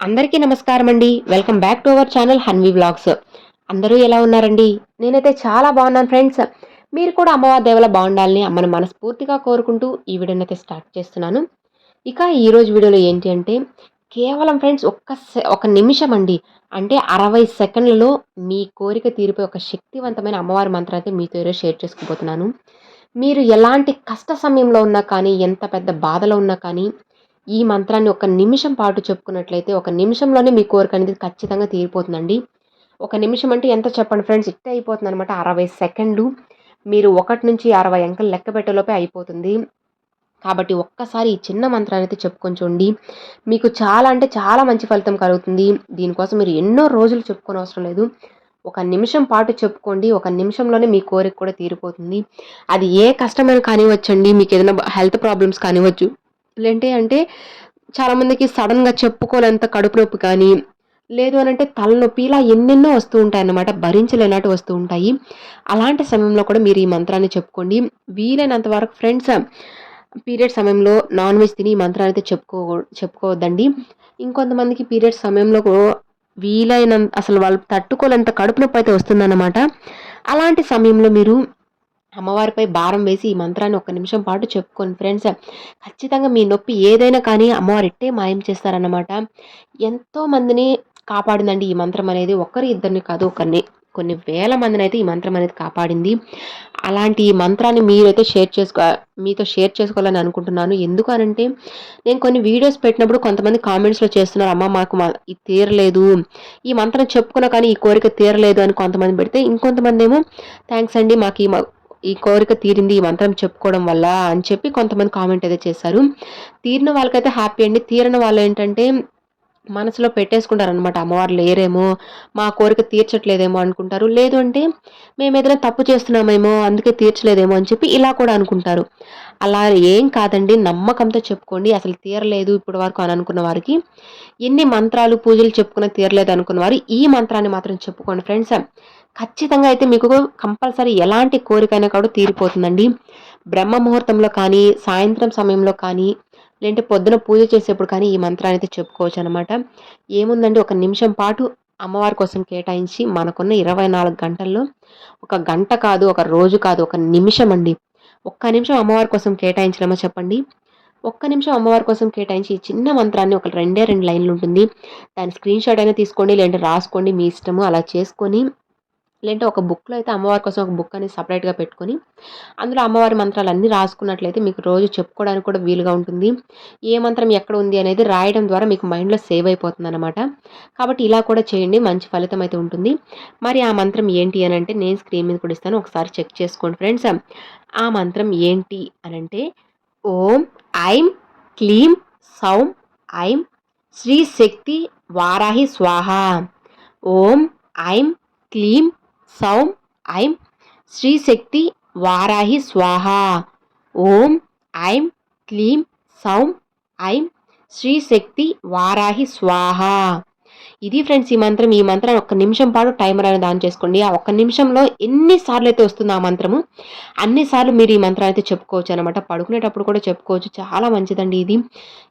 అందరికీ నమస్కారం అండి welcome back to our channel Hanvi vlogs అందరూ ఎలా ఉన్నారండి? నేనైతే చాలా బాగున్నాను ఫ్రెండ్స్ మీరు కూడా అమ్మవారి దేవల బాగుండాలని అమ్మను మనస్ఫూర్తిగా కోరుకుంటూ ఈ వీడియోని అయితే స్టార్ట్ చేస్తున్నాను. ఇక ఈరోజు వీడియోలో ఏంటి అంటే కేవలం ఫ్రెండ్స్ ఒక్క ఒక నిమిషం అండి. అంటే అరవై సెకండ్లలో మీ కోరిక తీరిపోయి ఒక శక్తివంతమైన అమ్మవారి మంత్రం అయితే మీతో ఈరోజు షేర్ చేసుకోబోతున్నాను మీరు ఎలాంటి కష్ట సమయంలో ఉన్నా కానీ ఎంత పెద్ద బాధలో ఉన్నా కానీ ఈ మంత్రాన్ని ఒక నిమిషం పాటు చెప్పుకున్నట్లయితే ఒక నిమిషంలోనే మీ కోరిక అనేది ఖచ్చితంగా తీరిపోతుందండి. ఒక నిమిషం అంటే ఎంత చెప్పండి ఫ్రెండ్స్? ఇట్టే అయిపోతుంది అనమాట అరవై సెకండ్లు. మీరు ఒకటి నుంచి అరవై అంకెలు లెక్క పెట్టేలోపే అయిపోతుంది. కాబట్టి ఒక్కసారి ఈ చిన్న మంత్రాన్ని అయితే చెప్పుకొని చూడండి. మీకు చాలా అంటే చాలా మంచి ఫలితం కలుగుతుంది. దీనికోసం మీరు ఎన్నో రోజులు చెప్పుకోని అవసరం లేదు. ఒక నిమిషం పాటు చెప్పుకోండి. ఒక నిమిషంలోనే మీ కోరిక కూడా తీరిపోతుంది. అది ఏ కష్టమైన కానివ్వచ్చండి. మీకు ఏదైనా హెల్త్ ప్రాబ్లమ్స్ కానివ్వచ్చు. ఏంటి అంటే చాలామందికి సడన్గా చెప్పుకోలేంత కడుపు నొప్పి కానీ లేదు అని అంటే తలనొప్పి ఇలా ఎన్నెన్నో వస్తూ ఉంటాయి అన్నమాట. భరించలేనట్టు వస్తూ ఉంటాయి. అలాంటి సమయంలో కూడా మీరు ఈ మంత్రాన్ని చెప్పుకోండి. వీలైనంత వరకు ఫ్రెండ్స్ పీరియడ్ సమయంలో నాన్ వెజ్ తిని ఈ మంత్రాన్ని అయితే చెప్పుకో చెప్పుకోవద్దండి. ఇంకొంతమందికి పీరియడ్ సమయంలో వీలైనంత అసలు వాళ్ళు తట్టుకోలేంత కడుపు నొప్పి అయితే వస్తుందన్నమాట. అలాంటి సమయంలో మీరు అమ్మవారిపై భారం వేసి ఈ మంత్రాన్ని ఒక్క నిమిషం పాటు చెప్పుకోండి ఫ్రెండ్స్. ఖచ్చితంగా మీ నొప్పి ఏదైనా కానీ అమ్మవారు ఇట్టే మాయం చేస్తారన్నమాట. ఎంతో మందిని కాపాడిందండి ఈ మంత్రం అనేది. ఒకరి ఇద్దరిని కాదు ఒకరిని కొన్ని వేల మందిని అయితే ఈ మంత్రం అనేది కాపాడింది. అలాంటి ఈ మంత్రాన్ని మీరైతే షేర్ చేసుకో మీతో షేర్ చేసుకోవాలని అనుకుంటున్నాను. ఎందుకు అనంటే నేను కొన్ని వీడియోస్ పెట్టినప్పుడు కొంతమంది కామెంట్స్లో చేస్తున్నారు అమ్మ మాకు ఇది తీరలేదు. ఈ మంత్రం చెప్పుకున్నా కానీ ఈ కోరిక తీరలేదు అని కొంతమంది పెడితే ఇంకొంతమంది ఏమో థ్యాంక్స్ అండి మాకు ఈ ఈ కోరిక తీరింది ఈ మంత్రం చెప్పుకోవడం వల్ల అని చెప్పి కొంతమంది కామెంట్ అయితే చేశారు. తీరిన వాళ్ళకైతే హ్యాపీ అండి. తీరిన వాళ్ళు ఏంటంటే మనసులో పెట్టేసుకుంటారు అనమాట అమ్మవారు లేరేమో మా కోరిక తీర్చట్లేదేమో అనుకుంటారు. లేదు అంటే మేము ఏదైనా తప్పు చేస్తున్నామేమో అందుకే తీర్చలేదేమో అని చెప్పి ఇలా కూడా అనుకుంటారు. అలా ఏం కాదండి. నమ్మకంతో చెప్పుకోండి. అసలు తీరలేదు ఇప్పటి వరకు అని అనుకున్న వారికి ఎన్ని మంత్రాలు పూజలు చెప్పుకున్న తీరలేదు అనుకున్న వారు ఈ మంత్రాన్ని మాత్రం చెప్పుకోండి ఫ్రెండ్స్. ఖచ్చితంగా అయితే మీకు కంపల్సరీ ఎలాంటి కోరికైనా కూడా తీరిపోతుందండి. బ్రహ్మ ముహూర్తంలో కానీ సాయంత్రం సమయంలో కానీ లేదంటే పొద్దున పూజ చేసేప్పుడు కానీ ఈ మంత్రాన్ని అయితే చెప్పుకోవచ్చు అనమాట ఏముందండి ఒక నిమిషం పాటు అమ్మవారి కోసం కేటాయించి మనకున్న ఇరవై నాలుగు గంటల్లో ఒక గంట కాదు ఒక రోజు కాదు ఒక నిమిషం అండి. ఒక్క నిమిషం అమ్మవారి కోసం కేటాయించలేమో చెప్పండి? ఒక్క నిమిషం అమ్మవారి కోసం కేటాయించి ఈ చిన్న మంత్రాన్ని ఒక రెండే రెండు లైన్లు ఉంటుంది. దాని స్క్రీన్ షాట్ అయినా తీసుకోండి లేదంటే రాసుకోండి మీ ఇష్టము. అలా చేసుకొని లేదంటే ఒక బుక్లో అయితే అమ్మవారి కోసం ఒక బుక్ అనేది సపరేట్గా పెట్టుకొని అందులో అమ్మవారి మంత్రాలు అన్నీ రాసుకున్నట్లయితే మీకు రోజు చెప్పుకోవడానికి కూడా వీలుగా ఉంటుంది. ఏ మంత్రం ఎక్కడ ఉంది అనేది రాయడం ద్వారా మీకు మైండ్లో సేవ్ అయిపోతుంది అనమాట కాబట్టి ఇలా కూడా చేయండి మంచి ఫలితం అయితే ఉంటుంది. మరి ఆ మంత్రం ఏంటి అని అంటే నేను స్క్రీన్ మీద కూడా ఇస్తాను ఒకసారి చెక్ చేసుకోండి ఫ్రెండ్స్. ఆ మంత్రం ఏంటి అని అంటే ఓం ఐం క్లీం సౌం ఐం శ్రీ శక్తి వారాహి స్వాహ. ఓం ఐం క్లీం సౌం ఐం శ్రీశక్తి వారాహి స్వాహ ఓం ఐం క్లీం సౌం ఐం శ్రీశక్తి వారాహి స్వాహ ఇది ఫ్రెండ్స్ ఈ మంత్రం ఈ మంత్రం ఒక్క నిమిషం పాటు టైమర్ అనేది ఆన్ చేసుకోండి. ఆ ఒక్క నిమిషంలో ఎన్నిసార్లు అయితే వస్తుంది ఆ మంత్రము అన్నిసార్లు మీరు ఈ మంత్రం అయితే చెప్పుకోవచ్చు అనమాట పడుకునేటప్పుడు కూడా చెప్పుకోవచ్చు. చాలా మంచిదండి ఇది.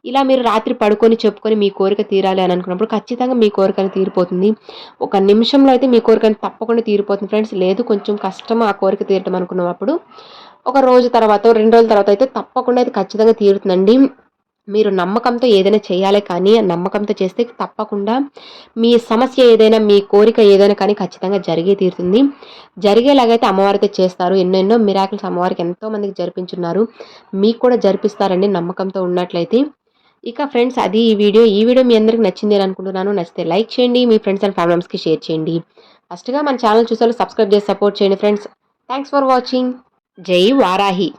ఇలా మీరు రాత్రి పడుకొని చెప్పుకొని మీ కోరిక తీరాలి అని అనుకున్నప్పుడు ఖచ్చితంగా మీ కోరికను తీరిపోతుంది. ఒక నిమిషంలో అయితే మీ కోరికను తప్పకుండా తీరిపోతుంది ఫ్రెండ్స్. లేదు కొంచెం కష్టం ఆ కోరిక తీరటం అనుకున్నప్పుడు ఒక రోజు తర్వాత రెండు రోజుల తర్వాత అయితే తప్పకుండా అయితే ఖచ్చితంగా తీరుతుందండి. మీరు నమ్మకంతో ఏదైనా చేయాలి కానీ నమ్మకంతో చేస్తే తప్పకుండా మీ సమస్య ఏదైనా మీ కోరిక ఏదైనా కానీ ఖచ్చితంగా జరిగే తీరుతుంది. జరిగేలాగైతే అమ్మవారితో చేస్తారు. ఎన్నెన్నో మిరాకిల్స్ అమ్మవారికి ఎంతో మందికి జరిపించున్నారు. మీకు కూడా జరిపిస్తారండి నమ్మకంతో ఉన్నట్లయితే. ఇక ఫ్రెండ్స్ అది ఈ వీడియో. ఈ వీడియో మీ అందరికి నచ్చింది అని అనుకుంటున్నాను. నచ్చితే లైక్ చేయండి. మీ ఫ్రెండ్స్ అండ్ ఫ్యామిలీస్కి షేర్ చేయండి. ఫస్ట్గా మన ఛానల్ చూసారు సబ్స్క్రైబ్ చేసి సపోర్ట్ చేయండి ఫ్రెండ్స్. థ్యాంక్స్ ఫర్ వాచింగ్ జై వారాహి.